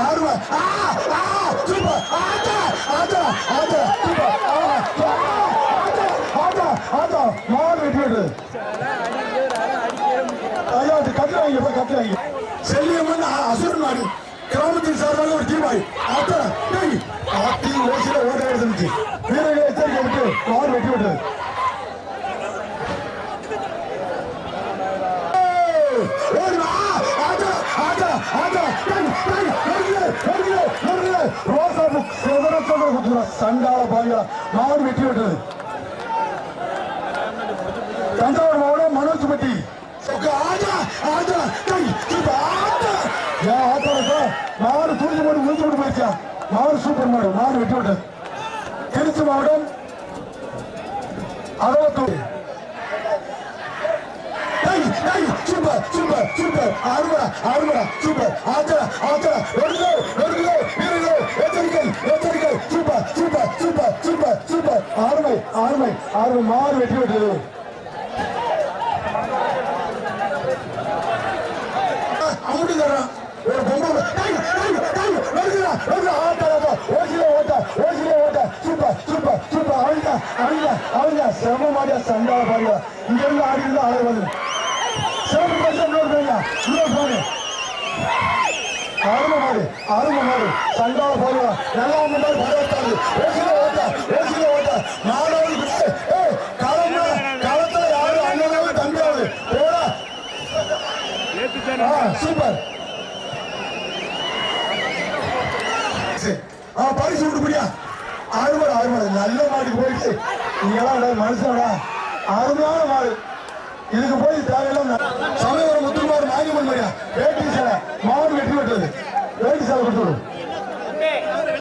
அருமை ஆ ஆ சூப்பர் ஆட்டா ஆட்டா ஆட்டா சூப்பர் ஆ ஆ, ஆட்டா ஆட்டா ஆட்டா மாடு வெட்டி விடு. ஐயா அது கட்டுறாங்க இப்ப கட்டுறாங்க செல்லியம்மன் அ- அசுரன் நாடு கிராமத்தின் சார்பாக ஒரு தீபாய் ஆட்டா டேய் ஆட்டி ஓசில ஓட்ட எடுத்துருச்சு வீரர்களை எச்சரிக்கை விட்டு மாடு வெட்டி விட்டது குத்துறா சண்டால பாயா மாடு வெட்டி விட்டது. தஞ்சாவூர் மாவட்டம் ஆட்டா சார் மாடு துணிஞ்சு போட்டு முடிஞ்சு போட்டு போயிடுச்சா மாடு சூப்பர் மாடு மாடு வெட்டி விட்டது. திருச்சி மாவட்டம் அறுபத்தூர் சூப்பர் சூப்பர் சூப்பர். அருமடா அருமடா சூப்பர். ஆச்சா ஆச்சா ஓசில ஓட்டா சூப்பர் மாறு வெற்றி பெற்றது. அவங்க அவங்க செம மாடியா சண்டால பாருங்க இங்க இருந்து ஆடி இருந்து ஆட வந்து. சிறப்பு பரிசு இன்னொரு பையன் இன்னொரு மாடு அருமை மாடு. சண்டால பாருங்க நல்லா ஒண்ணு மாதிரி சூப்பர். ஆ, பரிசு விட்டுப்படியா அறுபது அறுபது நல்ல மாட்டுக்கு போயிட்டு நீங்களாம் டேய் மனுஷனடா. அருமையான மாடு. இதுக்கு போய் தேவையில்லாம் சமயம் முத்துக்குமார் நாயகமன் மாதிரியா வேட்டி சேலை. மாடு வெற்றி பெற்றது வேட்டி சேலை கொடுத்துடும்